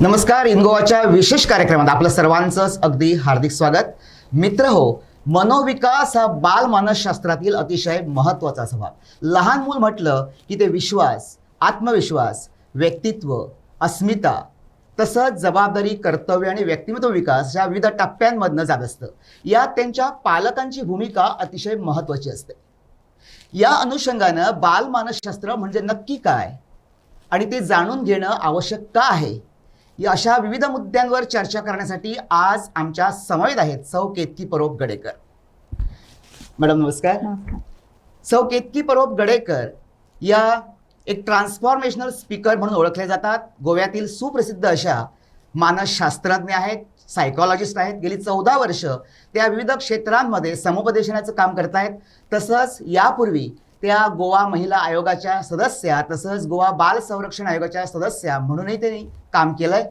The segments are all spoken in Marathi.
नमस्कार इनगोवाच्या विशेष कार्यक्रमात आपलं सर्वांचंच अगदी हार्दिक स्वागत. मित्र हो मनोविकास हा बाल मानसशास्त्रातील अतिशय महत्त्वाचा स्वभाव. लहान मूल म्हटलं की ते विश्वास आत्मविश्वास व्यक्तित्व अस्मिता तसंच जबाबदारी कर्तव्य आणि व्यक्तिमत्व विकास या विविध टप्प्यांमधनं जात असतं. यात त्यांच्या पालकांची भूमिका अतिशय महत्वाची असते. या अनुषंगानं बालमानसशास्त्र म्हणजे नक्की काय? आणि ते जाणून घेणं आवश्यक का आहे? या अशा विविध मुद्द्यांवर चर्चा करण्यासाठी आज आमच्या समवेत आहेत सौ केतकी परोप गडेकर. मॅडम नमस्कार. नमस्कार. सौ केतकी परोप गडेकर या एक ट्रान्सफॉर्मेशनल स्पीकर म्हणून ओळखले जातात. गोव्यातील सुप्रसिद्ध अशा मानसशास्त्रज्ञ आहेत सायकॉलॉजिस्ट आहेत. गेली चौदा वर्ष त्या विविध क्षेत्रांमध्ये समुपदेशनाचं काम करतायत. तसंच यापूर्वी त्या गोवा महिला आयोगाच्या सदस्या तसंच गोवा बाल संरक्षण आयोगाच्या सदस्या म्हणूनही त्यांनी काम केलंय.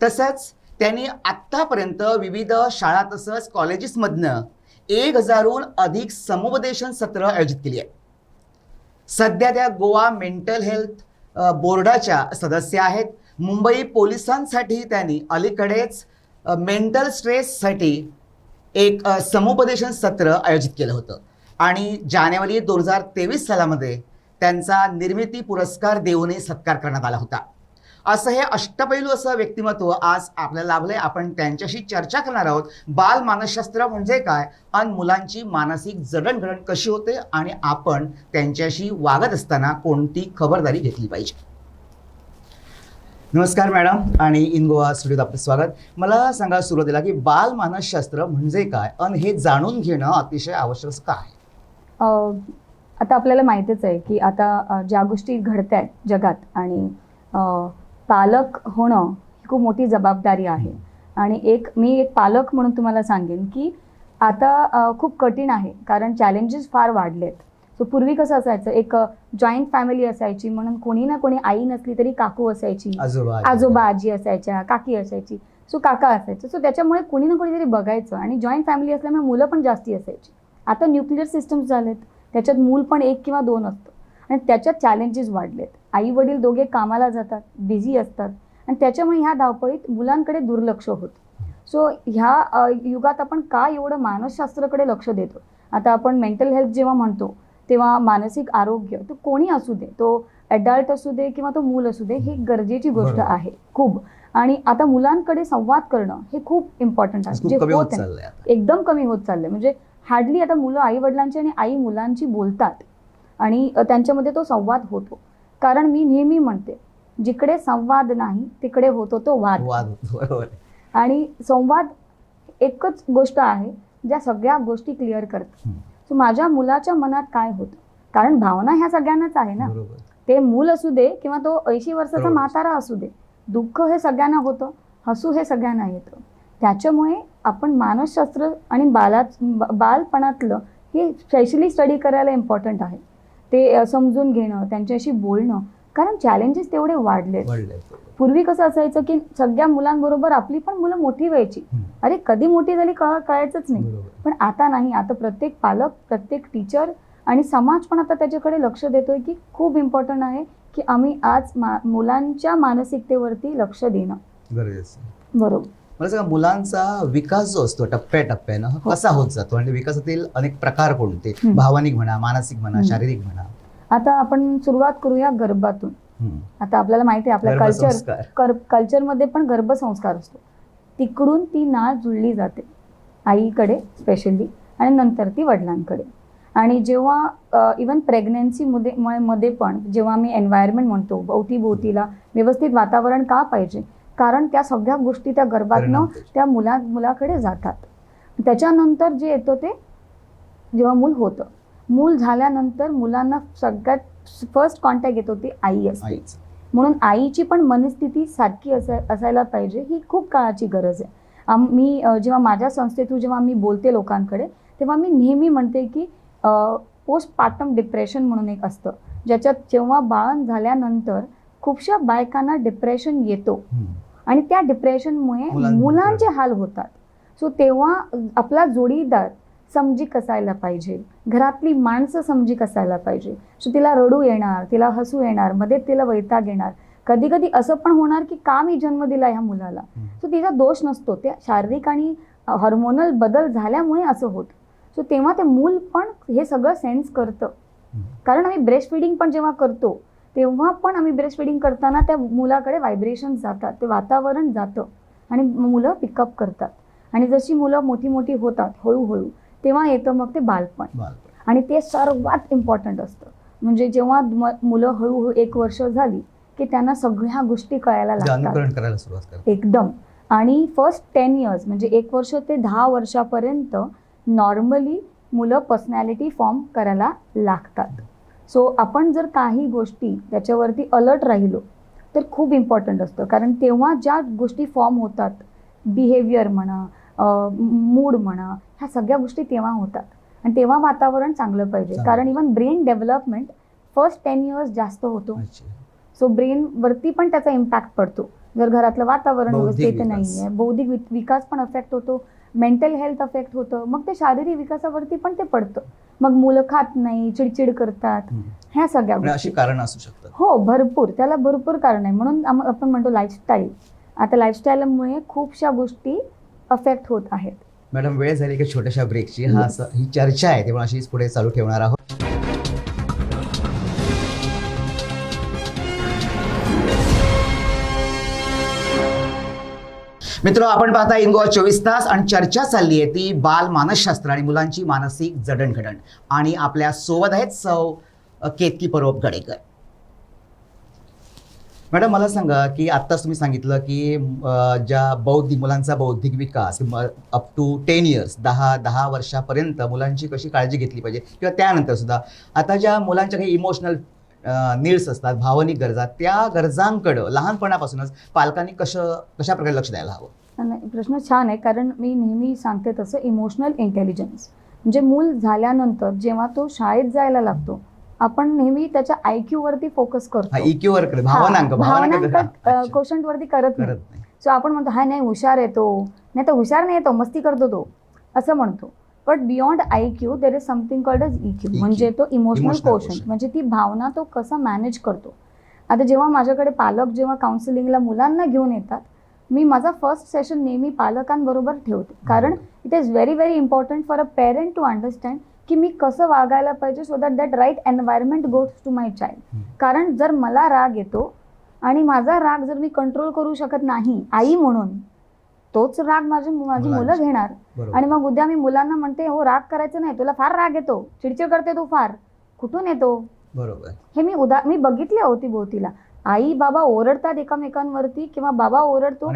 तसंच त्यांनी आत्तापर्यंत विविध शाळा तसंच कॉलेजेसमधनं एक हजारहून अधिक समुपदेशन सत्र आयोजित केली आहे सध्या त्या गोवा मेंटल हेल्थ बोर्डाच्या सदस्य आहेत. मुंबई पोलिसांसाठी त्यांनी अलीकडेच मेंटल स्ट्रेससाठी एक समुपदेशन सत्र आयोजित केलं होतं. आणि जानेवारी दोन हजार तेवीस सालामध्ये त्यांचा निर्मिती पुरस्कार देऊनही सत्कार करण्यात आला होता. असं हे अष्टपैलू असं व्यक्तिमत्व आज आपल्याला लाभलंय. आपण त्यांच्याशी चर्चा करणार आहोत. बाल मानसशास्त्र म्हणजे काय? आणि मुलांची मानसिक जडणघडण कशी होते? आणि आपण त्यांच्याशी वागत असताना कोणती खबरदारी घेतली पाहिजे? नमस्कार मॅडम आणि इन गोवा स्टुडिओत आपलं स्वागत. मला सांगा सुरुवातीला की बाल मानसशास्त्र म्हणजे काय? आणि हे जाणून घेणं अतिशय आवश्यक काय? आहे आता आपल्याला माहितीच आहे की आता ज्या गोष्टी घडत आहेत जगात आणि पालक होणं ही खूप मोठी जबाबदारी आहे. आणि एक मी एक पालक म्हणून तुम्हाला सांगेन की आता खूप कठीण आहे कारण चॅलेंजेस फार वाढलेत. सो पूर्वी कसं असायचं एक जॉईंट फॅमिली असायची म्हणून कोणी ना कोणी आई नसली तरी काकू असायची आजोबा आजोबा आजी असायच्या काकी असायची सो काका असायचे. सो त्याच्यामुळे कोणी ना कोणीतरी बघायचं आणि जॉईंट फॅमिली असल्यामुळे मुलं पण जास्ती असायची. आता न्यूक्लिअर सिस्टम्स झालेत. त्याच्यात मूल पण एक किंवा दोन असतं. आणि त्याच्यात चॅलेंजेस वाढलेत. आई वडील दोघे कामाला जातात बिझी असतात. आणि त्याच्यामुळे ह्या धावपळीत मुलांकडे दुर्लक्ष होतं. सो ह्या युगात आपण का एवढं मानसशास्त्राकडे लक्ष देतो? आता आपण मेंटल हेल्थ जेव्हा म्हणतो तेव्हा मानसिक आरोग्य तो कोणी असू दे. तो अडल्ट असू दे किंवा तो मूल असू दे ही गरजेची गोष्ट. आहे. खूप. आणि आता मुलांकडे संवाद करणं हे खूप इम्पॉर्टंट आहे. जे होत. एकदम कमी होत चाललंय. म्हणजे हार्डली आता मुलं आई वडिलांची आणि आई मुलांची बोलतात. आणि त्यांच्यामध्ये तो संवाद होतो. कारण मी नेहमी म्हणते जिकडे संवाद नाही तिकडे होतो तो वाद. आणि संवाद एकच गोष्ट आहे ज्या सगळ्या गोष्टी क्लिअर करतात. हम्म. सो माझ्या मुलाच्या मनात काय होतं? कारण भावना ह्या सगळ्यांनाच आहे ना. ते मूल असू दे किंवा तो ऐंशी वर्षाचा. म्हातारा असू दे दुःख हे सगळ्यांना होतं हसू हे सगळ्यांना येतं. त्याच्यामुळे आपण मानसशास्त्र आणि बाला बालपणातलं हे स्पेशली स्टडी करायला इम्पॉर्टंट आहे. ते समजून घेणं त्यांच्याशी बोलणं कारण चॅलेंजेस तेवढे वाढले. पूर्वी कसं असायचं की सगळ्या मुलांबरोबर आपली पण मुलं मोठी व्हायची. अरे कधी मोठी झाली कळ कळायचंच नाही. पण आता नाही. आता प्रत्येक पालक प्रत्येक टीचर आणि समाज पण आता त्याच्याकडे लक्ष देतोय की खूप इम्पॉर्टंट आहे की आम्ही आज मा मुलांच्या मानसिकतेवरती लक्ष देणं. बरोबर. मला सांगा मुलांचा विकास जो असतो टप्प्याटप्प्यानं हा. कसा होत जातो आणि विकासातील अनेक प्रकार कोणते. भावनिक म्हणा मानसिक म्हणा. शारीरिक म्हणा आता आपण सुरुवात करूया गर्भातून. आता आपल्याला माहिती आहे आपल्या कल्चर कल्चरमध्ये पण गर्भसंस्कार असतो तिकडून ती नाळ जुळली जाते आईकडे स्पेशली आणि नंतर ती वडिलांकडे आणि जेव्हा इवन प्रेग्नन्सीमध्ये म- मध्ये पण जेव्हा आम्ही एन्व्हायरमेंट म्हणतो अवतीभोवतीला व्यवस्थित वातावरण का पाहिजे कारण त्या सगळ्या गोष्टी त्या गर्भातनं. त्या मुला मुलाकडे जातात. त्याच्यानंतर जे येतं ते जेव्हा मूल होतं. मूल झाल्यानंतर मुलांना सगळ्यात फर्स्ट कॉन्टॅक्ट येतो ती आई असते. म्हणून आईची पण मनस्थिती सारखी असाय असायला पाहिजे ही खूप काळाची गरज आहे. मी जेव्हा माझ्या संस्थेतून जेव्हा मी बोलते लोकांकडे तेव्हा मी नेहमी म्हणते की पोस्ट पार्टम डिप्रेशन म्हणून एक असतं. ज्याच्यात जेव्हा बाळण झाल्यानंतर खूपशा बायकांना डिप्रेशन येतो. आणि त्या डिप्रेशनमुळे मुलां- मुलांचे हाल. होतात. सो तेव्हा आपला जोडीदार समजीक असायला पाहिजे. घरातली माणसं समजीक असायला पाहिजे. सो तिला रडू येणार तिला हसू येणार मध्ये तिला वैताग येणार. कधी कधी असं पण होणार की का मी जन्म दिला ह्या मुलाला. सो तिचा दोष नसतो. ते शारीरिक आणि हॉर्मोनल बदल झाल्यामुळे असं होतं. सो तेव्हा ते मूल पण हे सगळं सेन्स करतं. कारण आम्ही ब्रेस्ट फिडिंग पण जेव्हा करतो तेव्हा पण आम्ही ब्रेस्ट फिडिंग करताना त्या मुलाकडे व्हायब्रेशन जातात. ते वातावरण जातं. आणि मुलं पिकअप करतात. आणि जशी मुलं मोठी मोठी होतात हळूहळू तेव्हा येतं मग ते बालपण. आणि ते सर्वात इम्पॉर्टंट असतं. म्हणजे जेव्हा मुलं हळूहळू एक वर्ष झाली की त्यांना सगळ्या गोष्टी कळायला ते लागतात. एकदम. आणि फर्स्ट टेन इयर्स म्हणजे एक वर्ष ते दहा वर्षापर्यंत नॉर्मली मुलं पर्सनॅलिटी फॉर्म करायला लागतात. सो आपण जर काही गोष्टी त्याच्यावरती अलर्ट राहिलो तर खूप इम्पॉर्टंट असतं कारण तेव्हा ज्या गोष्टी फॉर्म होतात बिहेवियर म्हणा मूड म्हणा ह्या सगळ्या गोष्टी तेव्हा होतात आणि तेव्हा वातावरण चांगलं पाहिजे. कारण even brain development first ten years जास्त होतो. सो ब्रेनवरती पण त्याचा इम्पॅक्ट पडतो जर घरातलं वातावरण व्यवस्थित. नाही आहे बौद्धिक विकास पण अफेक्ट होतो मेंटल हेल्थ अफेक्ट होतं. मग ते शारीरिक विकासावरती पण ते पडतं. मग मुलं खात नाही चिडचिड करतात. ह्या सगळ्या अशी गोष्टी. कारण असू शकतात. हो भरपूर. त्याला भरपूर कारण आहे. म्हणून आपण म्हणतो लाईफस्टाईल आता लाईफस्टाईलमुळे खूपशा गोष्टी अफेक्ट होत आहेत. मॅडम वेळ झाली की छोट्याशा ब्रेकची हा ही चर्चा आहे. तेव्हा अशीच पुढे चालू ठेवणार आहोत. मित्र आपण पाहता इंगोवा चोवीस तास आणि चर्चा चालली आहे ती बाल मानसशास्त्र आणि मुलांची मानसिक जडणघडण. आणि आपल्यासोबत आहेत सौ केतकी परोप गडेकर. मॅडम मला सांगा की आत्ताच तुम्ही सांगितलं की ज्या बौद्धिक मुलांचा बौद्धिक विकास अप टू टेन इयर्स दहा दहा वर्षापर्यंत मुलांची कशी काळजी घेतली पाहिजे? किंवा त्यानंतर सुद्धा आता ज्या मुलांच्या काही इमोशनल नीड्स असतात भावनिक गरजा त्या गरजांकडं लहानपणापासूनच पालकांनी कसं कशा प्रकारे लक्ष द्यायला हवं? नाही, प्रश्न छान आहे कारण मी नेहमी सांगते तसं इमोशनल इंटेलिजन्स म्हणजे मूल झाल्यानंतर जेव्हा तो शाळेत जायला लागतो आपण नेहमी त्याच्या आय क्यू वरती फोकस करतो. इक्यू वर करत भावनांक भावनांक. क्वेश्चन वरती करत नाही. करत नाही. सो आपण म्हणतो हा नाही हुशार येतो नाही तर हुशार नाही येतो मस्ती करतो तो असं म्हणतो. But beyond I Q there is something called as E Q. म्हणजे तो इमोशनल क्वेश्चन quotient. म्हणजे ती भावना तो कसा मॅनेज करतो आता जेव्हा माझ्याकडे पालक जेव्हा काउन्सिलिंगला मुलांना घेऊन येतात मी माझा फर्स्ट सेशन नेहमी पालकांबरोबर ठेवते कारण it is very very important for a parent to understand की मी कसं वागायला पाहिजे so that that right environment goes to my child. कारण जर मला राग येतो आणि माझा राग जर मी कंट्रोल करू शकत नाही आई म्हणून तोच राग माझी माझी मुलं. घेणार. आणि मग उद्या मी मुलांना म्हणते हो राग करायचं नाही तुला फार राग येतो. चिडचिड करते तू फार. कुठून येतो? बरोबर. हे मी उदा मी बघितले होती भोवतीला. आई बाबा ओरडतात एकमेकांवरती किंवा बाबा ओरडतो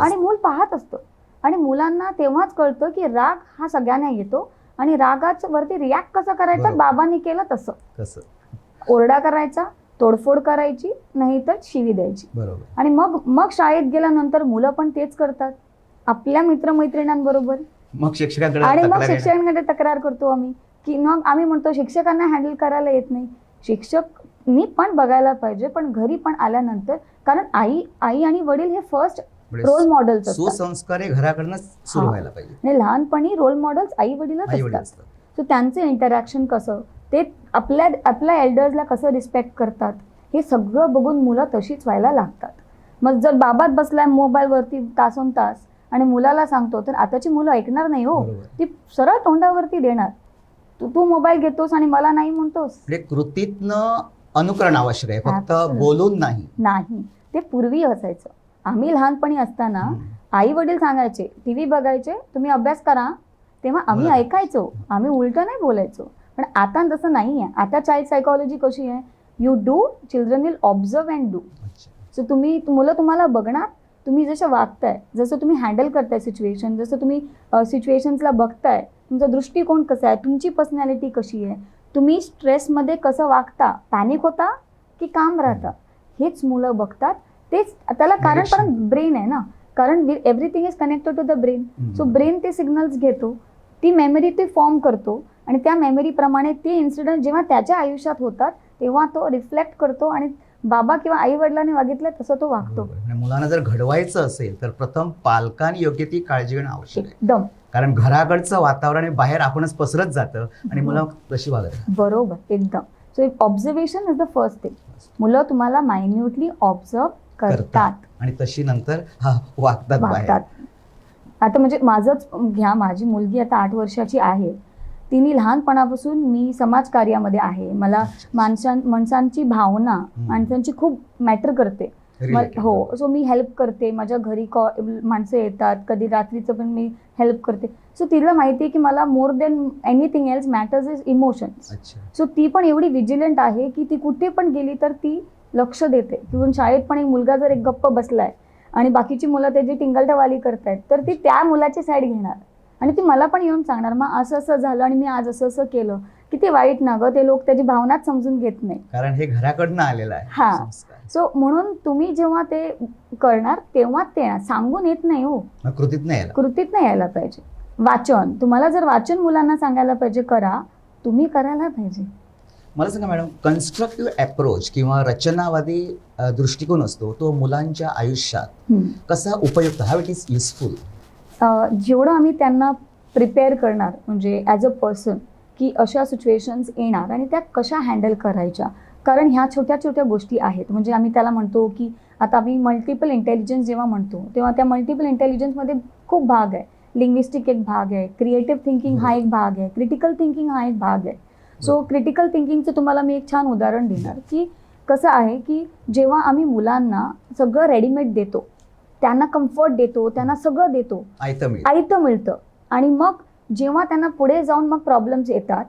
आणि मूल पाहत असतं. आणि मुलांना तेव्हाच कळतं की राग हा सगळ्यांना येतो आणि रागाच वरती रिॲक्ट कसं करायचं. बाबांनी केलं तसं. कसं ओरडा करायचा तोडफोड करायची नाही तर शिवी द्यायची. बरोबर. आणि मग मग शाळेत गेल्यानंतर मुलं पण तेच करतात. आपल्या मित्रमैत्रिणींबरोबर. मग शिक्षकाकडे आणि मग तक्रार येणार. शिक्षकांकडे तक्रार करतो आम्ही. की मग आम्ही म्हणतो शिक्षकांना हँडल करायला येत नाही. शिक्षकनी पण बघायला पाहिजे पण घरी पण आल्यानंतर कारण आई आई आणि वडील हे फर्स्ट म्हणजे रोल मॉडेल्स असतात. सुसंस्कार हे घराकडूनच सुरू हा. व्हायला पाहिजे. आणि लहानपणी रोल मॉडेल्स आई वडीलच आई वडील असतात. सो त्यांचं इंटरॅक्शन कसं? ते आपल्या आपल्या एल्डर्सला कसं रिस्पेक्ट करतात? हे सगळं बघून मुलं तशीच व्हायला लागतात. मग जर बाबात बसलाय मोबाईलवरती तासोन तास आणि मुलाला सांगतो तर आताची मुलं ऐकणार नाही हो. ती सरळ तोंडावरती देणार. तू तू मोबाईल घेतोस आणि मला नाही म्हणतोस. म्हणजे कृतीतनं अनुकरण आवश्यक आहे फक्त. बोलून नाही. नाही. ते पूर्वी असायचं. आम्ही लहानपणी असताना. आई वडील सांगायचे टीव्ही बघायचे तुम्ही अभ्यास करा. तेव्हा आम्ही. ऐकायचो. आम्ही उलट नाही बोलायचो. पण आता तसं नाही आहे आता चाइल्ड सायकोलॉजी कशी आहे? You do children will observe and do. So तुम्ही मुलं तुम्हाला बघणार तुम्ही जसं वागताय जसं तुम्ही हँडल करताय सिच्युएशन जसं तुम्ही सिच्युएशन्सला बघताय तुमचा दृष्टिकोन कसा आहे तुमची पर्सनॅलिटी कशी आहे तुम्ही स्ट्रेसमध्ये कसं वागता पॅनिक होता की काम राहता हेच मुलं बघतात तेच त्याला कारण. पण ब्रेन आहे ना कारण everything is connected to the brain. So brain ते सिग्नल्स घेतो ती मेमरी ते फॉर्म करतो आणि त्या मेमरीप्रमाणे ते इन्सिडेंट जेव्हा त्याच्या आयुष्यात होतात तेव्हा तो रिफ्लेक्ट करतो आणि बाबा किंवा आई वडिलांनी वागितलं तसं तो वागतो. मुलांना जर घडवायचं असेल तर प्रथम पालकांनी योग्य ती काळजी घेणं आवश्यक आहे. एकदम. कारण घराकडचं वातावरण हे बाहेर आपणच पसरत जातं आणि मुलं तशी वागत. बरोबर. एकदम. So observation is the first thing मुलं तुम्हाला मायन्युटली ऑब्झर्व करतात. आणि तशी नंतर हा वागतात बाहेर. वागतात. आता म्हणजे माझंच घ्या माझी मुलगी आता आठ वर्षाची आहे. तिने लहानपणापासून मी समाजकार्यामध्ये आहे. मला माणसां माणसांची भावना माणसांची खूप मॅटर करते. हो सो मी हेल्प करते. माझ्या घरी कॉ माणसं येतात. कधी रात्रीचं पण मी हेल्प करते. सो तिला माहिती आहे की मला more than anything else matters is emotions so ती पण एवढी विजिलंट आहे की ती कुठे पण गेली तर ती लक्ष देते. किंवा शाळेत पण एक मुलगा जर एक गप्प बसलाय आणि बाकीची मुलं त्याची टिंगलटवाली करतायत तर ती त्या मुलाची साईड घेणार. आणि ती मला पण येऊन सांगणार मग असं असं झालं आणि मी आज असं असं केलं. किती वाईट ना गं ते लोक त्याची भावनाच समजून घेत नाही कारण हे घराकडनं आलेलं आहे. हा. सो म्हणून तुम्ही जेव्हा ते करणार तेव्हा ते येणार. सांगून येत नाही हो. मग कृतीत नाही यायला. कृतीत नाही यायला पाहिजे. वाचन. तुम्हाला जर वाचन मुलांना सांगायला पाहिजे करा. तुम्ही करायला पाहिजे. मला सांगा मॅडम कन्स्ट्रक्टिव्ह अप्रोच किंवा रचनावादी अ, दृष्टिकोन असतो तो मुलांच्या आयुष्यात हम्म. कसा उपयुक्त? हाव इट इज युजफुल जेवढं आम्ही त्यांना प्रिपेअर करणार म्हणजे ॲज अ पर्सन की अशा सिच्युएशन्स येणार आणि त्या कशा हँडल करायच्या? कारण ह्या छोट्या छोट्या गोष्टी आहेत. म्हणजे आम्ही त्याला म्हणतो की आता आम्ही मल्टिपल इंटेलिजन्स जेव्हा म्हणतो तेव्हा त्या मल्टिपल इंटेलिजन्समध्ये खूप भाग आहे. लिंग्विस्टिक एक भाग आहे क्रिएटिव्ह थिंकिंग हा एक भाग आहे क्रिटिकल थिंकिंग हा एक भाग आहे. सो क्रिटिकल थिंकिंगचं तुम्हाला मी एक छान उदाहरण देणार की कसं आहे की जेव्हा आम्ही मुलांना सगळं रेडीमेड देतो त्यांना कम्फर्ट देतो त्यांना सगळं देतो. आयतं मिळेल मिळतं. आणि मग जेव्हा त्यांना पुढे जाऊन मग प्रॉब्लेम्स येतात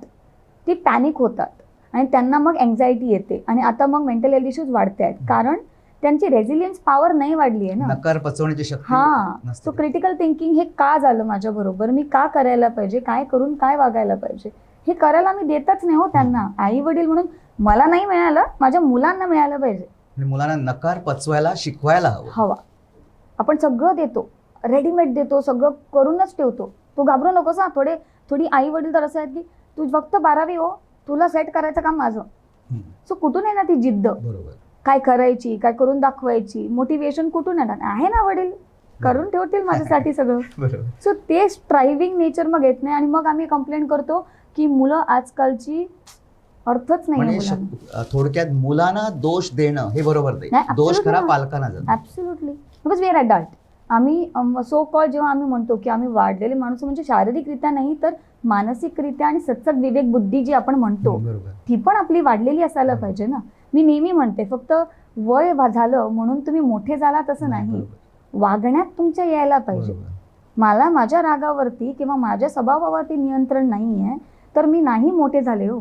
ती पॅनिक होतात. आणि त्यांना मग अँझायटी येते. आणि आता मग मेंटल हेल्थ इश्यूज वाढते आहेत कारण त्यांची रेझिलियन्स पॉवर नाही वाढली आहे ना. नकार पचवण्याची शक्ती हा. सो क्रिटिकल थिंकिंग हे का झालं माझ्या बरोबर? मी का करायला पाहिजे? काय करून काय वागायला पाहिजे? हे करायला मी देतच नाही हो त्यांना. आई वडील म्हणून मला नाही मिळालं माझ्या मुलांना मिळायला पाहिजे. मुलांना नकार पचवायला शिकवायला हवा. आपण सगळं देतो रेडीमेड देतो सगळं करूनच ठेवतो. तू घाबरू नकोस हा थोडे थोडी आई वडील तर असं आहेत की तू फक्त बारावी हो तुला सेट करायचं काम माझं. सो कुठून आहे ना ती जिद्द? काय करायची काय करून दाखवायची? मोटिवेशन कुठून येणार? आहे ना वडील? करून ठेवतील माझ्यासाठी सगळं. सो ते स्ट्रायव्हिंग नेचर मग येत नाही आणि मग आम्ही कंप्लेंट करतो की मुलं आजकालची अर्थच नाही म्हणजे थोडक्यात मुलांना दोष देणं हे बरोबर नाही, दोष खरा. पालकांना बिकॉज वी आर अडल्ट आम्ही सो कॉल जेव्हा आम्ही म्हणतो की आम्ही वाढलेले माणसं म्हणजे शारीरिकरित्या नाही तर मानसिकरित्या आणि सत्सक विवेक बुद्धी जी आपण म्हणतो ती पण आपली वाढलेली असायला पाहिजे ना. मी नेहमी म्हणते फक्त वय झालं म्हणून तुम्ही मोठे झाला तसं नाही. वागण्यात तुमच्या यायला पाहिजे. मला माझ्या रागावरती किंवा माझ्या स्वभावावरती नियंत्रण नाही आहे तर मी नाही मोठे झाले हो.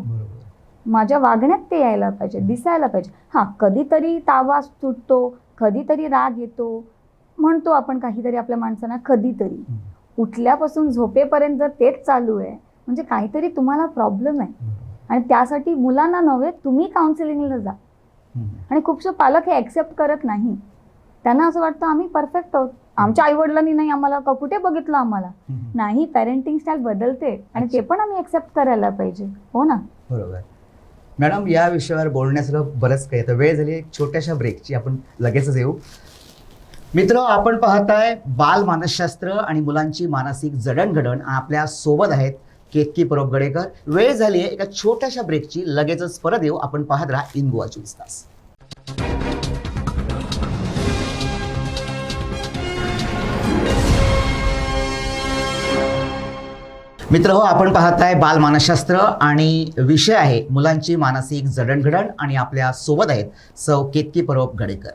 माझ्या वागण्यात ते यायला पाहिजे दिसायला पाहिजे. हां कधीतरी तावा सुटतो कधीतरी राग येतो. म्हणतो आपण काहीतरी आपल्या माणसांना कधीतरी. उठल्यापासून झोपेपर्यंत जर तेच चालू आहे म्हणजे काहीतरी तुम्हाला प्रॉब्लेम आहे. आणि त्यासाठी मुलांना नव्हे तुम्ही काउन्सिलिंगला जा. आणि खूपसे पालक हे ॲक्सेप्ट करत नाही. त्यांना असं वाटतं आम्ही परफेक्ट आहोत. आमच्या आईवडिलांनी नाही आम्हाला क- कुठे बघितलं आम्हाला? नाही पॅरेंटिंग स्टाईल बदलते. आणि ते पण आम्ही ॲक्सेप्ट करायला पाहिजे. हो ना? बरोबर. मॅडम या विषयावर बोलण्यासारखं बरंच काही तर वेळ झाली एक छोट्याशा ब्रेकची आपण लगेचच येऊ. मित्र आपण पाहताय बाल मानसशास्त्र आणि मुलांची मानसिक जडणघडण आपल्यासोबत आहेत केतकी परबगडेकर वेळ झाली आहे एका छोट्याशा ब्रेकची लगेचच परत येऊ. आपण पाहत राहा इन गोवा चोवीस तास. मित्र हो आपण पाहताय बालमानसशास्त्र आणि विषय आहे मुलांची मानसिक जडणघडण आणि आपल्यासोबत आहेत सौ केतकी परब गडेकर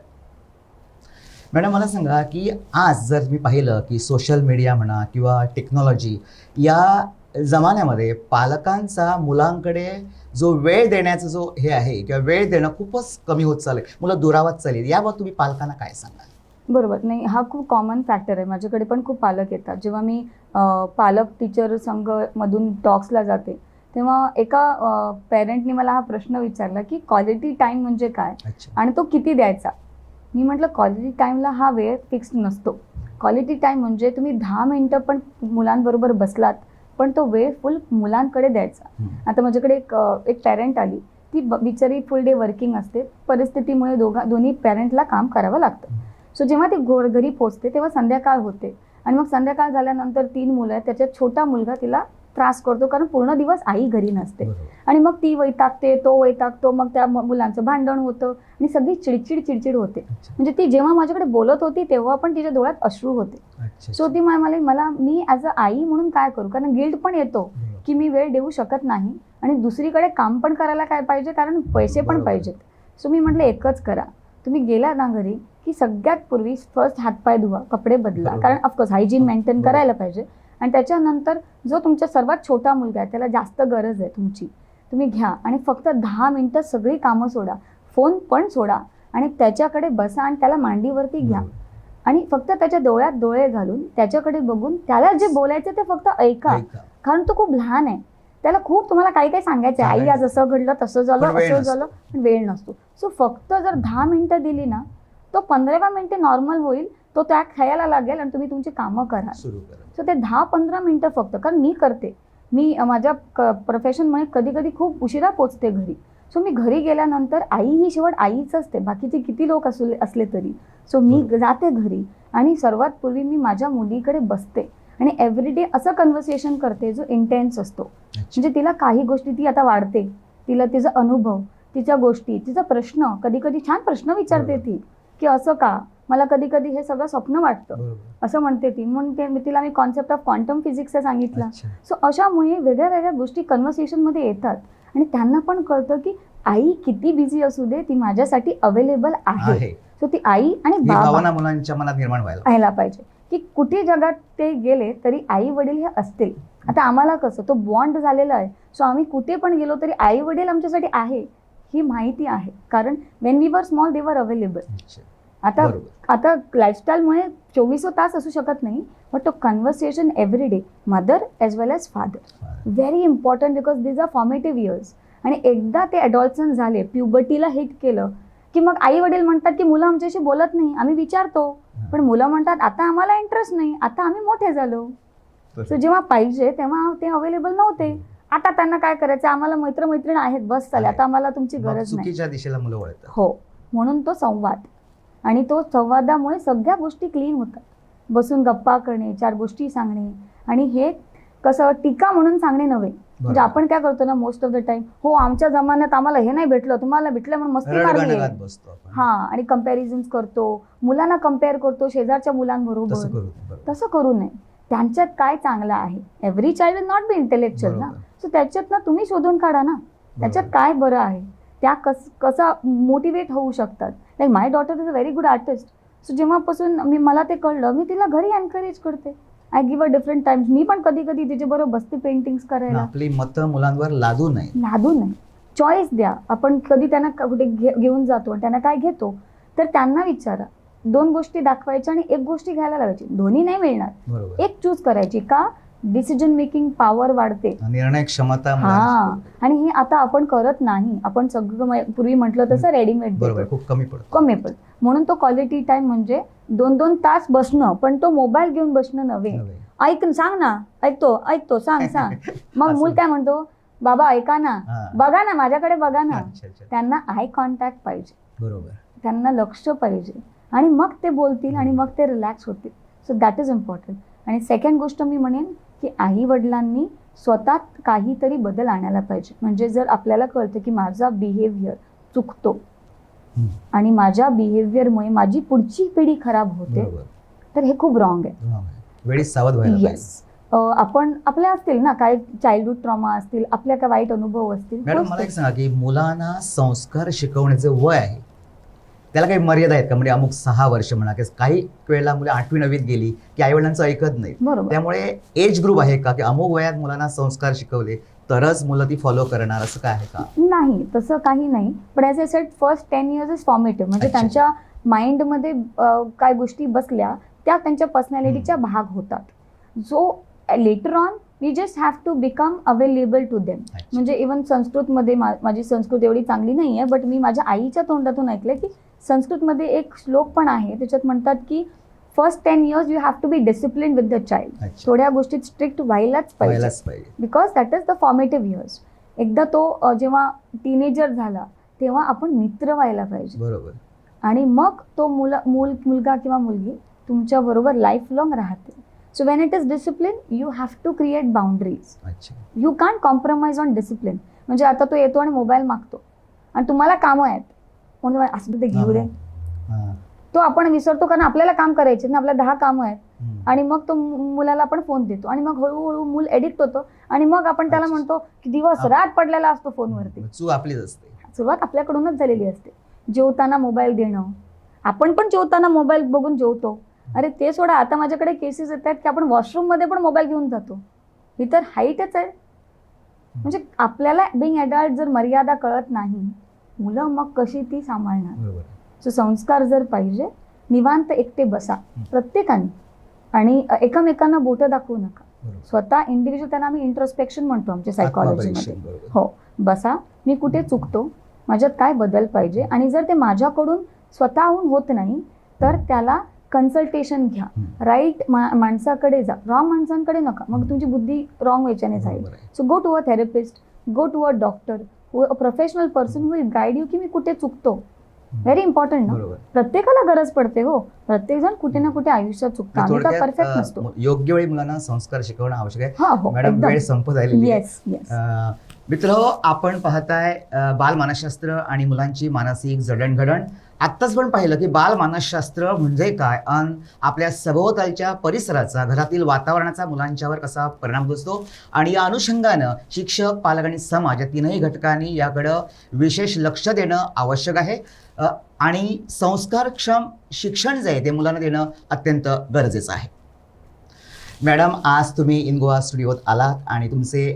मॅडम मला सांगा की आज जर मी पाहिलं की सोशल मीडिया म्हणा किंवा टेक्नॉलॉजी या जमान्यामध्ये पालकांचा मुलांकडे जो वेळ देण्याचा जो हे आहे किंवा वेळ देणं खूपच कमी होत चाललं मुलं दुरावत चालेल यावर तुम्ही पालकांना काय सांगा बरोबर. नाही हा खूप कॉमन फॅक्टर आहे. माझ्याकडे पण खूप पालक येतात. जेव्हा मी पालक टीचर संघमधून टॉक्सला जाते तेव्हा एका पेरेंटनी मला हा प्रश्न विचारला की क्वालिटी टाईम म्हणजे काय? आणि तो किती द्यायचा? मी म्हटलं क्वालिटी टाईमला हा वेळ फिक्स नसतो. क्वालिटी टाईम म्हणजे तुम्ही दहा मिनटं पण मुलांबरोबर बसलात पण तो वेळ फुल मुलांकडे द्यायचा. आता माझ्याकडे एक एक पॅरेंट आली. ती बिचारी फुल डे वर्किंग असते. परिस्थितीमुळे दोघा दोन्ही पॅरेंटला काम करावं लागतं. सो जेव्हा ती घोर घरी पोचते तेव्हा संध्याकाळ होते. आणि मग संध्याकाळ झाल्यानंतर तीन मुलं आहेत त्याच्यात छोटा मुलगा तिला त्रास करतो कारण पूर्ण दिवस आई घरी नसते. आणि मग ती वैतागते तो वैतागतो मग त्या मुलांचं भांडण होतं आणि सगळी चिडचिड चिडचिड होते. म्हणजे ती जेव्हा माझ्याकडे बोलत होती तेव्हा पण तिच्या डोळ्यात अश्रू होते. सो ती मला मला मी ॲज अ आई म्हणून काय करू? कारण गिल्ट पण येतो. की मी वेळ देऊ शकत नाही आणि दुसरीकडे काम पण करायला काय पाहिजे? कारण पैसे पण. पाहिजेत. सो मी म्हटलं एकच करा. तुम्ही गेला ना घरी की सगळ्यात पूर्वी फर्स्ट हातपाय धुवा कपडे बदला. कारण ऑफकोर्स हायजीन मेंटेन. करायला पाहिजे. आणि त्याच्यानंतर जो तुमचा सर्वात छोटा मुलगा आहे त्याला जास्त गरज आहे तुमची. तुम्ही घ्या. आणि फक्त दहा मिनिटं सगळी कामं सोडा. फोन पण सोडा. आणि त्याच्याकडे बसा आणि त्याला मांडीवरती घ्या. आणि फक्त त्याच्या डोळ्यात डोळे घालून त्याच्याकडे बघून त्याला जे बोलायचं ते फक्त ऐका. कारण तो खूप लहान आहे. त्याला खूप तुम्हाला काही काही सांगायचं आहे. आई आज असं घडलं तसं झालं असं. झालं पण वेळ नसतो. सो फक्त जर दहा मिनिटं दिली ना तो पंधराव्या मिनिटे नॉर्मल होईल तो त्या खेळायला लागेल आणि तुम्ही तुमची कामं कराल. सो ते दहा पंधरा मिनिटं फक्त कारण मी करते. मी माझ्या क प्रोफेशनमुळे कधी कधी खूप उशिरा पोचते घरी. सो मी घरी गेल्यानंतर आई ही शेवट आईच असते बाकीचे किती लोक असले असले तरी. सो मी. जाते घरी आणि सर्वात पूर्वी मी माझ्या मुलीकडे बसते. आणि एव्हरीडे असं कन्व्हर्सेशन करते जो इंटेन्स असतो. म्हणजे तिला काही गोष्टी ती आता वाढते. तिला तिचा अनुभव तिच्या गोष्टी तिचा प्रश्न कधी कधी छान प्रश्न विचारते. ती. की असं का? मला कधी कधी हे सगळं स्वप्न वाटतं. असं म्हणते ती. म्हणून ते मी तिला मी कॉन्सेप्ट ऑफ क्वांटम फिजिक्सचा सांगितलं. सो अशामुळे वेगळ्या वेगळ्या गोष्टी कन्व्हर्सेशनमध्ये येतात. आणि त्यांना पण कळतं की आई किती बिझी असू दे ती माझ्यासाठी अवेलेबल आहे. सो ती आई आणि बाबा मुलांच्या मनात निर्माण व्हायला पाहिजे. की कुठे जगात ते गेले तरी आई वडील हे असतील. आता आम्हाला कसं? तो बॉन्ड झालेला आहे. सो आम्ही कुठे पण गेलो तरी आई वडील आमच्यासाठी आहे. ही माहिती आहे. कारण when we were small they were available. आता आता लाईफस्टाईलमुळे चोवीसो तास असू शकत नाही बट तो conversation every day mother as well as father very important because these are formative years आणि एकदा ते अडॉल्सन झाले प्युबर्टीला हिट केलं की मग आई वडील म्हणतात की मुलं आमच्याशी बोलत नाही आम्ही विचारतो. पण मुलं म्हणतात आता आम्हाला इंटरेस्ट नाही आता आम्ही मोठे झालो. सो जेव्हा पाहिजे तेव्हा ते अवेलेबल नव्हते. आता त्यांना काय करायचं? आम्हाला मैत्रमैत्रीण आहेत बस चालेल. आता आम्हाला तुमची गरज नाही. चुकीच्या दिशेला मुलं वळतात. हो. म्हणून तो संवाद. आणि तो संवादामुळे सगळ्या गोष्टी क्लीन होतात. बसून गप्पा करणे चार गोष्टी सांगणे. आणि हे कसं टीका म्हणून सांगणे नव्हे. म्हणजे. आपण काय करतो ना मोस्ट ऑफ द टाइम हो आमच्या जमान्यात आम्हाला हे नाही भेटलं तुम्हाला भेटलं म्हणून मस्ती मारली. हा आणि कंपॅरिझन करतो. मुलांना कंपेअर करतो शेजारच्या मुलांबरोबर. तसं करू नये. त्यांच्यात काय चांगलं आहे? Every child will not be intellectual ना. सो त्याच्यात ना तुम्ही शोधून काढा ना. त्याच्यात. काय बरं आहे? त्या कस कसं मोटिवेट होऊ शकतात? Like my daughter is a very good artist so जेव्हापासून मी मला ते कळलं मी तिला घरी एनकरेज करते. I give a different times मी पण कधी कधी तिच्या बरोबर बसते पेंटिंग्स पण करायला. आपली मतं मुलांवर लादू नये. लादू नाही चॉईस द्या. आपण कधी त्यांना कुठे घेऊन जातो आणि त्यांना काय घेतो तर त्यांना विचारा. दोन गोष्टी दाखवायच्या आणि एक गोष्टी घ्यायला लावायची. दोन्ही नाही मिळणार. एक चूज करायची का? डिसिजन मेकिंग पॉवर वाढते. निर्णय क्षमता हा. आणि हे आता आपण करत नाही. आपण सगळं पूर्वी म्हटलं तसं रेडीमेड खूप कमी पडतो. कमी पण म्हणून तो क्वालिटी टाइम म्हणजे दोन दोन तास बसणं पण तो मोबाईल घेऊन बसणं नव्हे. ऐक सांग ना. ऐकतो ऐकतो सांग सांग. मग. मूल काय म्हणतो? बाबा ऐका ना. बघा ना माझ्याकडे बघा ना. त्यांना आय कॉन्टॅक्ट पाहिजे. बरोबर. त्यांना लक्ष पाहिजे. आणि मग ते बोलतील आणि मग ते रिलॅक्स होतील. सो दॅट इज इम्पॉर्टंट आणि सेकंड गोष्ट मी म्हणेन की आई वडिलांनी स्वतः काहीतरी बदल आणायला पाहिजे. म्हणजे जर आपल्याला कळतं की माझा बिहेवियर चुकतो. आणि माझ्या बिहेवियरमुळे माझी पुढची पिढी खराब होते तर हे खूप रॉंग आहे. सावध येस आपण आपल्या असतील ना काय चाइल्डहुड ट्रॉमा असतील आपल्या काय वाईट अनुभव असतील मॅडम मला एक. सांगा की मुलांना संस्कार शिकवण्याचं वय आहे. त्याला काही मर्यादा आहेत का? म्हणजे अमुक सहा वर्ष म्हणा की काही वेळेला मुलं आठवी नववीत गेली की आई वडिलांचं ऐकत नाही बरोबर. त्यामुळे एज ग्रुप आहे का? की अमुक वयात मुलांना संस्कार शिकवले तरच मुलं ती फॉलो करणार असं काय आहे का? नाही तसं काही नाही. पण as a set first ten years is formative म्हणजे. त्यांच्या माइंडमध्ये काय गोष्टी बसल्या त्या त्यांच्या पर्सनॅलिटीच्या भाग होतात. जो later on we just have to become available to them. म्हणजे इवन संस्कृतमध्ये मा माझी संस्कृत एवढी चांगली नाही आहे बट मी माझ्या आईच्या तोंडातून ऐकलं की संस्कृतमध्ये एक श्लोक पण आहे त्याच्यात म्हणतात की first ten years you have to be discipline with the child. थोड्या गोष्टीत स्ट्रिक्ट व्हायलाच पाहिजे. Because that is the formative years एकदा तो जेव्हा टीनेजर झाला तेव्हा आपण मित्र व्हायला पाहिजे. बरोबर. आणि मग तो मुला मूल मुलगा किंवा मुलगी तुमच्याबरोबर लाईफ लॉंग राहते so when it is discipline you have to create boundaries अच्छा. You can't compromise on discipline म्हणजे आता तो येतो आणि मोबाईल मागतो. आणि तुम्हाला कामं आहेत. म्हणून असं ते घेऊ दे. हां. तो आपण विसरतो कारण आपल्याला काम करायचे ना आपल्या दहा कामं आहेत. आणि मग तो मुलाला आपण फोन देतो. आणि मग हळूहळू मूल एडिक्ट होतो. आणि मग आपण त्याला. म्हणतो की दिवस. रात पडलेला असतो फोनवरती. सुरुवात आपल्याकडूनच झालेली असते. जेवताना मोबाईल देणं. आपण पण जेवताना मोबाईल बघून जेवतो. अरे ते सोडा आता माझ्याकडे केसेस येत आहेत की आपण वॉशरूममध्ये पण मोबाईल घेऊन जातो. ही तर हाईटच आहे. म्हणजे आपल्याला बिंग अडल्ट जर मर्यादा कळत नाही मुलं मग कशी ती सांभाळणार? सो संस्कार जर पाहिजे निवांत एकटे बसा प्रत्येकाने. आणि एकमेकांना बोटं दाखवू नका. स्वतः इंडिव्हिज्युअल त्यांना आम्ही इंट्रोस्पेक्शन म्हणतो आमच्या सायकॉलॉजीमध्ये. हो बसा. मी कुठे चुकतो? माझ्यात काय बदल पाहिजे? आणि जर ते माझ्याकडून स्वतःहून होत नाही तर त्याला कन्सल्टेशन घ्या. राईट माणसाकडे जा. रॉंग माणसांकडे नका. मग तुमची बुद्धी रॉंग वेच्याने जाईल. So go to a therapist go to a doctor a professional person will guide you की मी कुठे चुकतो. व्हेरी इम्पॉर्टंट ना? प्रत्येकाला गरज पडते हो. प्रत्येक जण कुठे ना कुठे आयुष्यात चुकतो. आम्ही परफेक्ट नसतो. योग्य वेळी मुलांना संस्कार शिकवणं आवश्यक आहे. हा हो मॅडम वेळ संपत आलेली येस येस मित्र आपण पाहताय अ, बाल मानसशास्त्र आणि मुलांची मानसिक जडणघडण. आत्ताच पण पाहिलं की बाल मानसशास्त्र म्हणजे काय अन आपल्या सभोवतालच्या परिसराचा घरातील वातावरणाचा मुलांच्यावर कसा परिणाम दिसतो आणि या अनुषंगानं शिक्षक पालक आणि समाज या तीनही घटकांनी याकडं विशेष लक्ष देणं आवश्यक आहे. आणि संस्कारक्षम शिक्षण जे आहे ते मुलांना देणं अत्यंत गरजेचं आहे. मॅडम आज तुम्ही इन गोवा स्टुडिओत आलात आणि तुमचे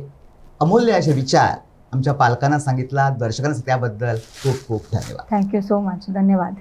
अमूल्य असे विचार आमच्या पालकांना सांगितला दर्शकांना त्याबद्दल खूप खूप धन्यवाद. थँक्यू सो मच धन्यवाद.